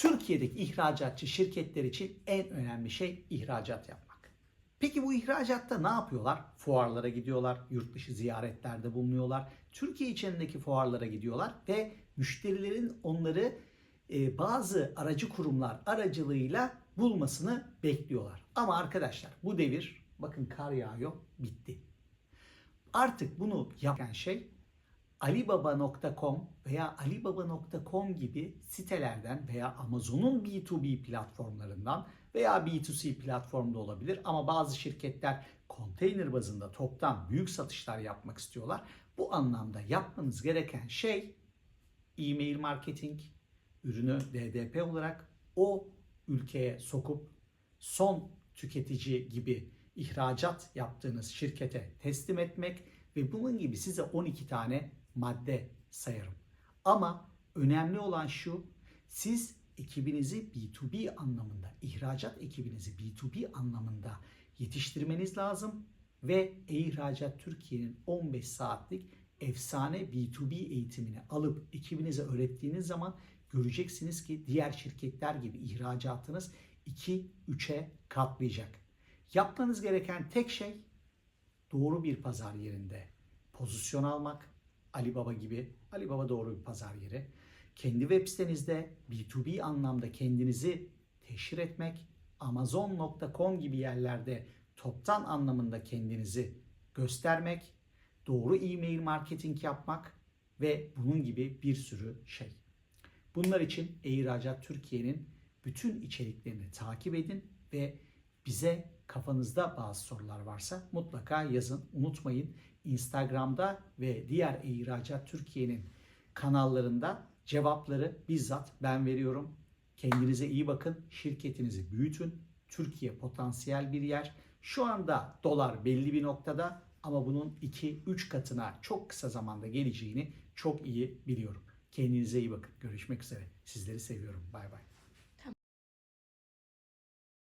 Türkiye'deki ihracatçı şirketler için en önemli şey ihracat yapmak. Peki bu ihracatta ne yapıyorlar? Fuarlara gidiyorlar, yurt dışı ziyaretlerde bulunuyorlar, Türkiye içindeki fuarlara gidiyorlar ve müşterilerin onları e, bazı aracı kurumlar aracılığıyla bulmasını bekliyorlar. Ama arkadaşlar bu devir bakın kar yağıyor bitti. Artık bunu yapan şey Alibaba.com veya Alibaba.com gibi sitelerden veya Amazon'un B2B platformlarından veya B2C platformda olabilir ama bazı şirketler konteyner bazında toptan büyük satışlar yapmak istiyorlar. Bu anlamda yapmanız gereken şey e-mail marketing, ürünü DDP olarak o ülkeye sokup son tüketici gibi ihracat yaptığınız şirkete teslim etmek ve bunun gibi size 12 tane madde sayarım. Ama önemli olan şu, siz ekibinizi B2B anlamında, ihracat ekibinizi B2B anlamında yetiştirmeniz lazım ve e-ihracat Türkiye'nin 15 saatlik efsane B2B eğitimini alıp ekibinize öğrettiğiniz zaman göreceksiniz ki diğer şirketler gibi ihracatınız 2-3'e katlayacak. Yapmanız gereken tek şey doğru bir pazar yerinde pozisyon almak. Alibaba gibi. Alibaba doğru bir pazar yeri. Kendi web sitenizde B2B anlamda kendinizi teşhir etmek. Amazon.com gibi yerlerde toptan anlamında kendinizi göstermek. Doğru e-mail marketing yapmak ve bunun gibi bir sürü şey. Bunlar için e-ihracat Türkiye'nin bütün içeriklerini takip edin ve bize kafanızda bazı sorular varsa mutlaka yazın. Unutmayın Instagram'da ve diğer e-ihracat Türkiye'nin kanallarında cevapları bizzat ben veriyorum. Kendinize iyi bakın, şirketinizi büyütün. Türkiye potansiyel bir yer. Şu anda dolar belli bir noktada ama bunun 2-3 katına çok kısa zamanda geleceğini çok iyi biliyorum. Kendinize iyi bakın. Görüşmek üzere. Sizleri seviyorum. Bay bay.